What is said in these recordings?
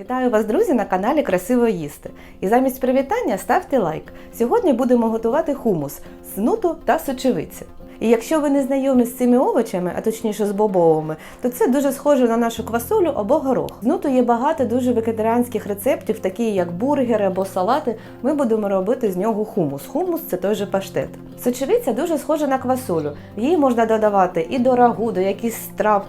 Вітаю вас, друзі, на каналі Красиво їсти. І замість привітання ставте лайк. Сьогодні будемо готувати хумус з та сочевиці. І якщо ви не знайомі з цими овочами, а точніше з бобовими, то це дуже схоже на нашу квасолю або горох. З нуту є багато дуже вегетаріанських рецептів, такі як бургери або салати. Ми будемо робити з нього хумус. Хумус це той же паштет. Сочевиця дуже схожа на квасолю. Її можна додавати і до рагу, до якихось страв,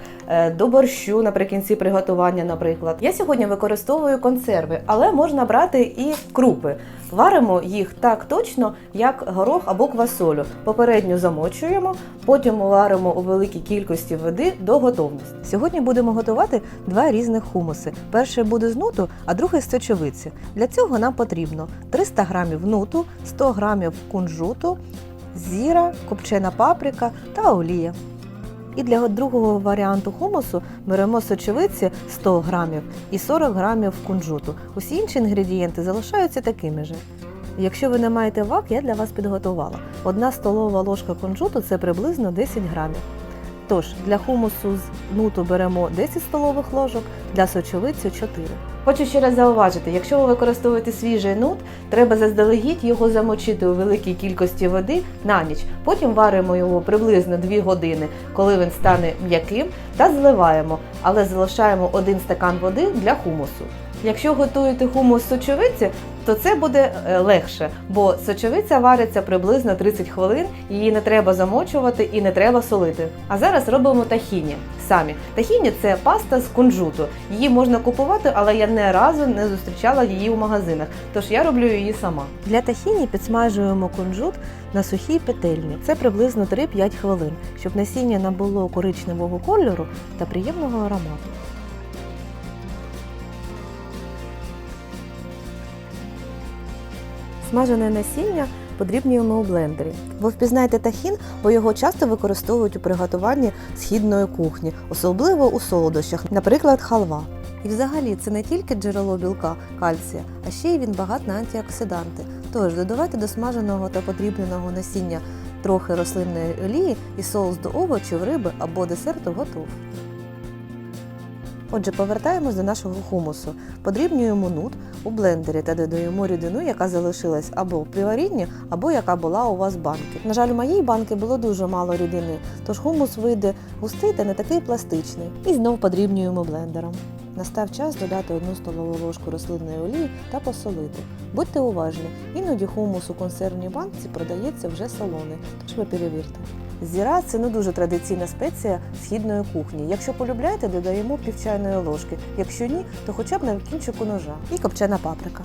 до борщу наприкінці приготування, наприклад. Я сьогодні використовую консерви, але можна брати і крупи. Варимо їх так точно, як горох або квасолю. Попередньо замочуємо, потім варимо у великій кількості води до готовності. Сьогодні будемо готувати два різних хумуси. Перший буде з нуту, а другий з сочевиці. Для цього нам потрібно 300 грамів нуту, 100 грамів кунжуту, зіра, копчена паприка та олія. І для другого варіанту хумусу беремо сочевиці 100 грамів і 40 грамів кунжуту. Усі інші інгредієнти залишаються такими ж. Якщо ви не маєте вак, я для вас підготувала. Одна столова ложка кунжуту це приблизно 10 грамів. Тож для хумусу з нуту беремо 10 столових ложок, для сочевиці 4. Хочу ще раз зауважити, якщо ви використовуєте свіжий нут, треба заздалегідь його замочити у великій кількості води на ніч. Потім варимо його приблизно 2 години, коли він стане м'яким, та зливаємо, але залишаємо один стакан води для хумусу. Якщо готуєте хумус з сочевиці, то це буде е, легше, бо сочевиця вариться приблизно 30 хвилин, її не треба замочувати і не треба солити. А зараз робимо тахіні самі. Тахіні це паста з кунжуту. Її можна купувати, але я не разу не зустрічала її у магазинах, тож я роблю її сама. Для тахіні підсмажуємо кунжут на сухій петельні. Це приблизно 3-5 хвилин, щоб насіння набуло коричневого кольору та приємного аромату. Смажене насіння подрібнюємо у блендері. Ви впізнаєте тахін, бо його часто використовують у приготуванні східної кухні, особливо у солодощах, наприклад, халва. І взагалі це не тільки джерело білка кальція, а ще й він багат на антиоксиданти. Тож додавайте до смаженого та подрібненого насіння трохи рослинної олії і соус до овочів, риби або десерту готов. Отже, повертаємось до нашого хумусу. Подрібнюємо нут у блендері та додаємо рідину, яка залишилась або при варінні, або яка була у вас банки. На жаль, у моїй банки було дуже мало рідини, тож хумус вийде густий та не такий пластичний. І знов подрібнюємо блендером. Настав час додати одну столову ложку рослинної олії та посолити. Будьте уважні, іноді хумус у консервній банці продається вже солоний, тож ви перевірте. Зіра це не дуже традиційна спеція східної кухні. Якщо полюбляєте, додаємо пів чайної ложки. Якщо ні, то хоча б на кінчику ножа. І копчена паприка.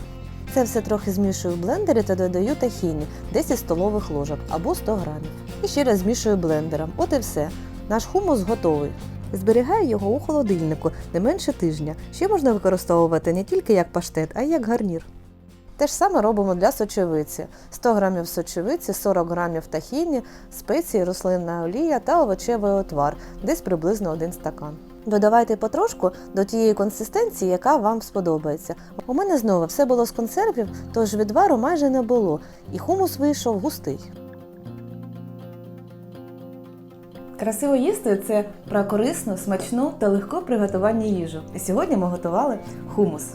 Це все трохи змішую в блендері та додаю тахіні 10 столових ложок або 100 грамів. І ще раз змішую блендером. От і все. Наш хумус готовий. Зберігаю його у холодильнику не менше тижня. Ще можна використовувати не тільки як паштет, а й як гарнір. Те ж саме робимо для сочевиці: 100 грамів сочевиці, 40 грамів тахіні, спеції, рослинна олія та овочевий отвар, десь приблизно один стакан. Додавайте потрошку до тієї консистенції, яка вам сподобається. У мене знову все було з консервів, тож відвару майже не було, і хумус вийшов густий. Красиво їсти це про корисну, смачну та легку приготування їжу. І сьогодні ми готували хумус.